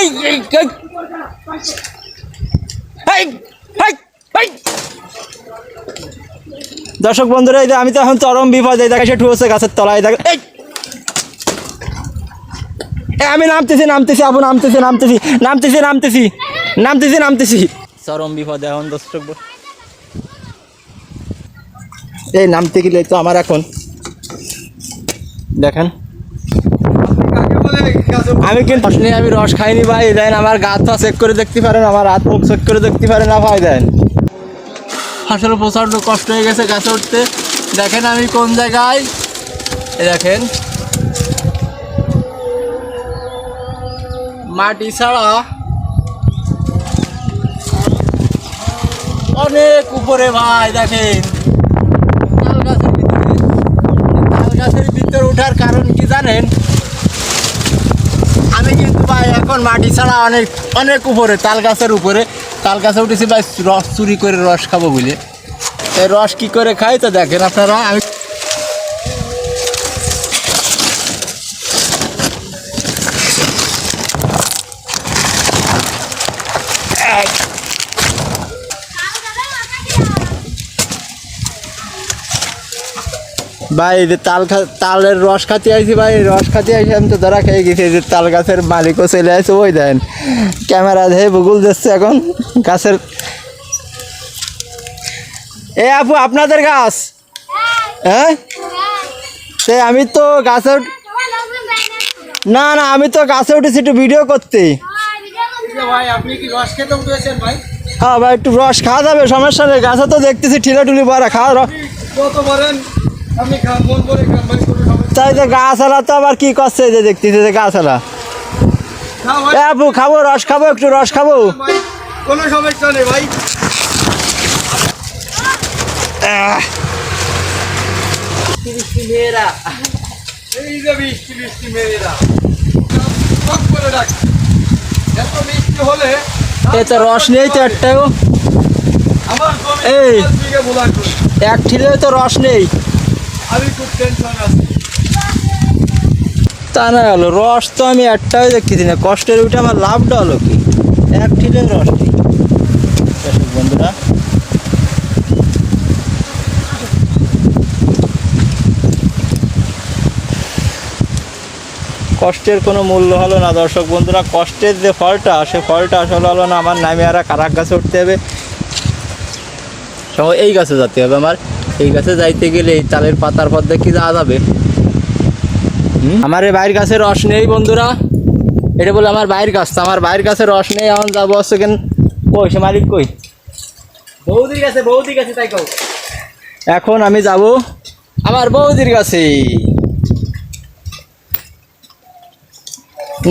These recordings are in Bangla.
এই এই। দর্শক বন্ধুরা এই যে আমি তো এখন চরম বিপদে দেখে সে ঠুয়েছে গাছের তলায় দেখ এই। আমি নামতেছি নামতেছি আপু নামতেছি নামতেছি নামতেছি নামতেছি নামতেছি নামতেছি। চরম বিপদে এখন দর্শক এই নামতে গেলে তো আমার এখন দেখেন। আমি কিন্তু আমি রস খাইনি ভাই, দেন আমার গা পা চেক করে দেখতে পারেন, আমার হাত মুখ চেক করে দেখতে পারেন না ভাই, দেন। আসলে প্রচণ্ড কষ্ট হয়ে গেছে গাছে উঠতে। দেখেন আমি কোন জায়গায়। দেখেন। মাটি ছাড়া অনেক উপরে ভাই, দেখেন। তাল গাছের ভিতরে তাল গাছের ভিতরে ওঠার কারণ কি জানেন? এখন মাটি ছাড়া অনেক অনেক উপরে, তাল গাছের উপরে। তাল গাছে উঠেছি, ভাই, রস চুরি করে রস খাব বলে। রস কি করে খাই তো দেখেন আপনারা, আমি ভাই যে তাল তালের রস খাতে আইছি ভাই, রস খাতে আইছি, আমি তো ধরা খেয়ে গেছি যে তাল গাছের মালিকও চলে আসছে ওই দেন। ক্যামেরা ধরে বুগুল দিচ্ছে এখন, গাছের এ আপু, আপনাদের গাছ? হ্যাঁ? সে আমি তো গাছে না না, আমি তো গাছে উঠেছি একটু ভিডিও করতে। হ্যাঁ ভাই, একটু রস খাওয়া যাবে, সমস্যা নেই, গাছে তো দেখতেছি ঠিলা টুলি পরে খাওয়া রস তাই তো গাছালা তো আবার কি করছে যে দেখতেছি যে গাছালা? আপু খাব রস খাব একটু রস খাব। কোনো সমস্যা নেই ভাই। এই যে বৃষ্টি বৃষ্টি মেয়েরা। করে রাখ এত বৃষ্টি হলে এ তো রস নেই তো একটাও। আমার এই। এক ঠিলেও তো রস নেই। তা না হলো রস তো আমি একটাও দেখতেছি না কষ্টের উঠে আমার লাভটা হলো কি? এক ঠিলে রস নেই। বন্ধুরা, কষ্টের কোনো মূল্য হলো না দর্শক বন্ধুরা, কষ্টের যে ফলটা, সে ফলটা আসলে হলো না আমার নামে আর কারাক গাছে উঠতে হবে। এই গাছে যেতে হবে আমার। এই গাছে যাইতে গেলে এই তালের পাতার পর কি যাওয়া যাবে? আমার এই বাইরের গাছে রস নেই বন্ধুরা। এটা বলে আমার বাইরের গাছ আমার বাইরের গাছে রস নেই এখন যাব সেখান কই সে মালিক কই? বৌদির কাছে বৌদির কাছে তাই কও। এখন আমি যাব আমার বৌদির কাছে।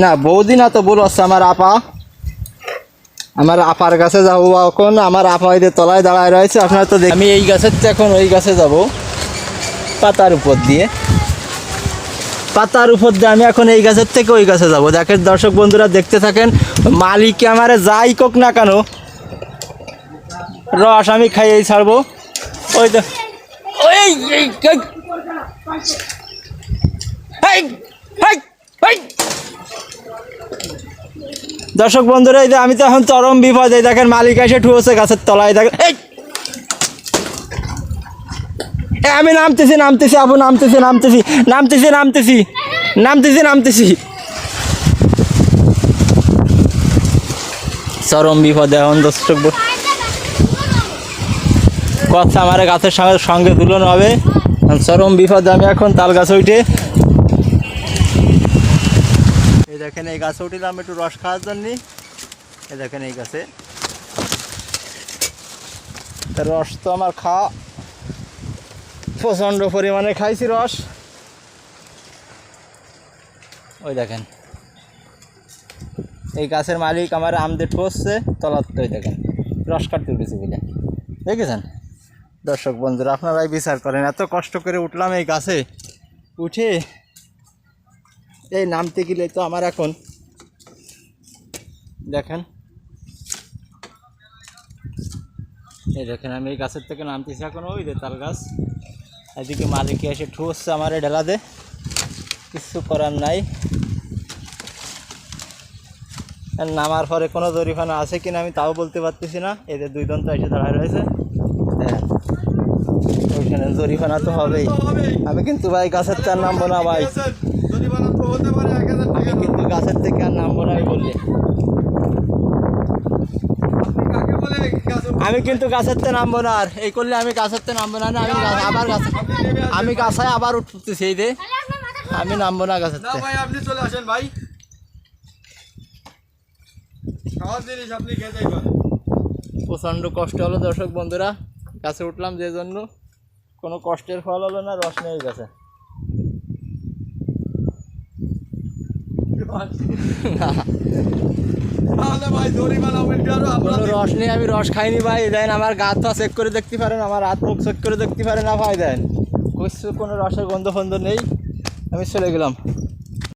না বৌদি না তো বলো আমার আপা। আমার আপার কাছে যাব এখন, আমার আপা ওই তলায় দাঁড়ায় রয়েছে, আপনারা তো আমি এই গাছের এখন ওই গাছে যাব, পাতার উপর দিয়ে। পাতার উপর দিয়ে আমি এখন এই গাছের থেকে ওই গাছে যাব। দেখেন দর্শক বন্ধুরা, দেখতে থাকেন, মালিক আমারে যাই কোক না কেন, রস আমি খাইয়েই ছাড়বো। ওই তো ওই এই, এই, এই। এই, এই, এই। দর্শক বন্ধুরা, এই যে আমি তো এখন চরম বিপদে দেখেন মালিক এসে ঠুয়েছে গাছের তলায়, দেখেন, এই! আমি নামতেছি নামতেছি, আপু, নামতেছি নামতেছি নামতেছি নামতেছি নামতেছি নামতেছি। চরম বিপদে এখন দর্শক কথা আমার গাছের সঙ্গে সঙ্গে দুলন হবে। চরম বিপদে আমি এখন তাল গাছ উঠে দেখেন এই গাছে উঠিলাম, একটু রস খাওয়ার জন্য। এই দেখেন এই গাছে। রস তো আমার খাওয়া প্রচণ্ড পরিমাণে খাইছি রস। ওই দেখেন। এই গাছের মালিক আমার আমদে ঠসছে তলার তো ওই দেখেন। রস কাটতে উঠেছে বলে। দেখেছেন? দর্শক বন্ধুরা, আপনারাই বিচার করেন, এত কষ্ট করে উঠলাম এই গাছে। উঠে এই নামতে গেলে তো আমার এখন, দেখেন। এই দেখেন, আমি এই গাছের থেকে নামতেছি এখন, ওই যে তাল গাছ। এদিকে মালিকে এসে ঠুসছে আমার ঢেলা দে। কিছু করার নাই। নামার পরে কোনো জরিমানা আছে কিনা আমি তাও বলতে পারতেছি না। এদের দুই দন্ত এসে দাঁড়ায় রয়েছে। হ্যাঁ ওইখানে হবেই তো হবেই। আমি কিন্তু ভাই গাছের তার নামবো না ভাই আমি কিন্তু গাছের থেকে আর নামবো না আমি বললি। কিন্তু গাছের তে নামবো না আর। এই করলে আমি গাছের তে নামবো না না আমি আবার গাছে আমি। গাছায় আবার উঠতেছি এই দে আমি নামবো না গাছের তে ভাই আপনি চলে আসেন ভাই। জিনিস আপনি খেতেই প্রচণ্ড কষ্ট হলো দর্শক বন্ধুরা। গাছে উঠলাম যে জন্য। কোনো কষ্টের ফল হলো না রস নেই গেছে তাহলে ভাই জরিমানা উল্টে আরও রস আমি রস খাইনি ভাই। দেন আমার গা চেক করে দেখতে পারেন, আমার হাত মুখ করে দেখতে না ভাই, দেন। কোনো রসের গন্ধ ফন্ধ নেই। আমি চলে গেলাম।